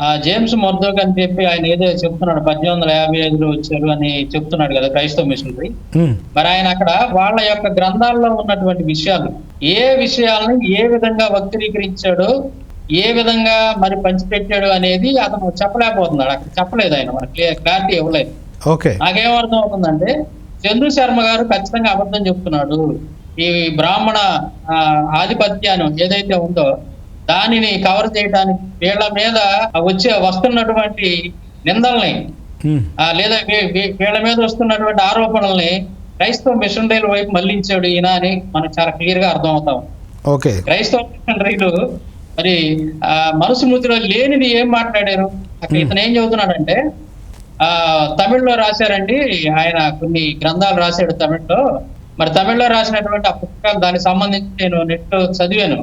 ఆ జేమ్స్ మొర్దోక్ అని చెప్పి ఆయన ఏదో చెప్తున్నాడు పద్దెనిమిది వందల యాభై ఐదులో వచ్చారు అని చెప్తున్నాడు కదా క్రైస్తవ మిషనరీ. మరి ఆయన అక్కడ వాళ్ళ యొక్క గ్రంథాల్లో ఉన్నటువంటి విషయాలు ఏ విషయాలను ఏ విధంగా వక్రీకరించాడో ఏ విధంగా మరి పంచిపెట్టాడు అనేది అతను చెప్పలేకపోతున్నాడు. అక్కడ చెప్పలేదు ఆయన మనకి క్లారిటీ ఇవ్వలేదు. ఓకే. నాకేం అర్థం అవుతుందంటే చందు శర్మ గారు ఖచ్చితంగా అబద్ధం చెప్తున్నాడు. ఈ బ్రాహ్మణ ఆ, ఆధిపత్యాన్ని ఏదైతే ఉందో దానిని కవర్ చేయడానికి వీళ్ళ మీద వచ్చే వస్తున్నటువంటి నిందల్ని లేదా వీళ్ళ మీద వస్తున్నటువంటి ఆరోపణల్ని క్రైస్తవ మిషనరీల వైపు మళ్ళించాడు ఈయన అని మనకు చాలా క్లియర్గా అర్థం అవుతాం ఓకే. క్రైస్తవ మిషనరీలు మరి ఆ మనసు ముద్రలో లేనిది ఏం మాట్లాడారు? ఇతను ఏం చెబుతున్నాడంటే ఆ తమిళ్ళో రాశారండి. ఆయన కొన్ని గ్రంథాలు రాశాడు తమిళ్ళో. మరి తమిళ్ళో రాసినటువంటి ఆ పుస్తకాలు దానికి సంబంధించి నేను నెట్ చదివాను.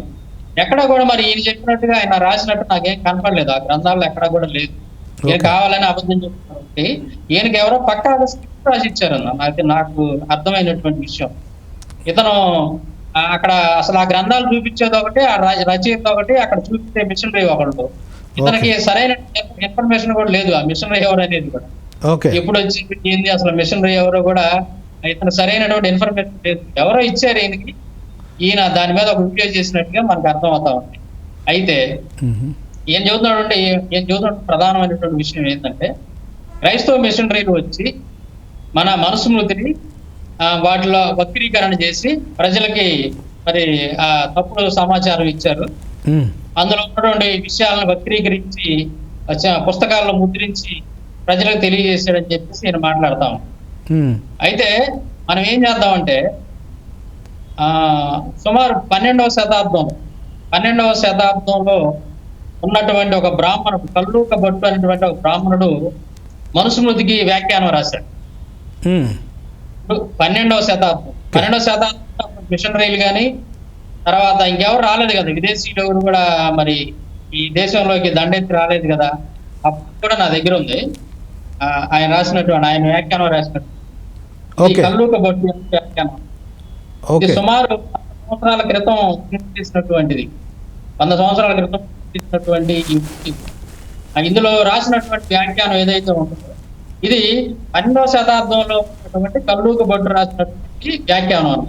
ఎక్కడ కూడా మరి ఈయన చెప్పినట్టుగా ఆయన రాసినట్టు నాకేం కనపడలేదు. ఆ గ్రంథాల్లో ఎక్కడ కూడా లేదు. ఈయన. కావాలని అబద్ధం చెప్తున్నారు కాబట్టి ఈయనకి ఎవరో పక్కా స్క్రిప్ట్ రాసి ఇచ్చారన్న నాకు నాకు అర్థమైనటువంటి విషయం. ఇతను అక్కడ అసలు ఆ గ్రంథాలు చూపించేది ఒకటి ఆ రచయిత ఒకటి అక్కడ చూపించే మిషనరీ ఒకళ్ళు ఇతనికి సరైన ఇన్ఫర్మేషన్ కూడా లేదు. ఆ మిషనరీ ఎవరు అనేది కూడా. ఎప్పుడు వచ్చి ఏంది అసలు మిషనరీ ఎవరో కూడా ఇతను సరైనటువంటి ఇన్ఫర్మేషన్ లేదు. ఎవరో ఇచ్చారు ఈయనకి. ఈయన దాని మీద ఒక వీడియో చేసినట్టుగా మనకు అర్థం అవుతా ఉంది. అయితే ఏం చదువుతున్నాడు అంటే ఏం చదువుతున్న ప్రధానమైనటువంటి విషయం ఏంటంటే క్రైస్తవ మిషనరీలు వచ్చి మన మనస్మృతిని ఆ, వాటిలో వక్రీకరణ చేసి ప్రజలకి మరి ఆ తప్పుడు సమాచారం ఇచ్చారు. అందులో ఉన్నటువంటి విషయాలను వక్రీకరించి పుస్తకాల్లో ముద్రించి ప్రజలకు తెలియజేశాడని చెప్పేసి నేను మాట్లాడతాం అయితే మనం ఏం చేద్దామంటే సుమారు పన్నెండవ శతాబ్దం పన్నెండవ శతాబ్దంలో ఉన్నటువంటి ఒక బ్రాహ్మణుడు కల్లూక భట్టు అనేటువంటి ఒక బ్రాహ్మణుడు మనుస్మృతికి వ్యాఖ్యానం రాశాడు. పన్నెండవ శతాబ్దం. పన్నెండవ శతాబ్దం మిషనరీలు కానీ తర్వాత ఇంకెవరు రాలేదు కదా విదేశీయులు ఎవరు కూడా మరి ఈ దేశంలోకి దండెత్తి రాలేదు కదా అప్పుడు కూడా నా దగ్గర ఉంది. ఆయన రాసినటువంటి ఆయన వ్యాఖ్యానం రాసినట్టు కల్లూక భట్టు వ్యాఖ్యానం. సుమారు సంవత్సరాల క్రితం చేసినటువంటిది. వంద సంవత్సరాల క్రితం తీసినటువంటి ఇందులో రాసినటువంటి వ్యాఖ్యానం ఏదైతే ఉంటుందో ఇది పన్నెండవ శతాబ్దంలో ఉన్నటువంటి కల్లూకు భట్టు రాసినటువంటి వ్యాఖ్యానం అనమాట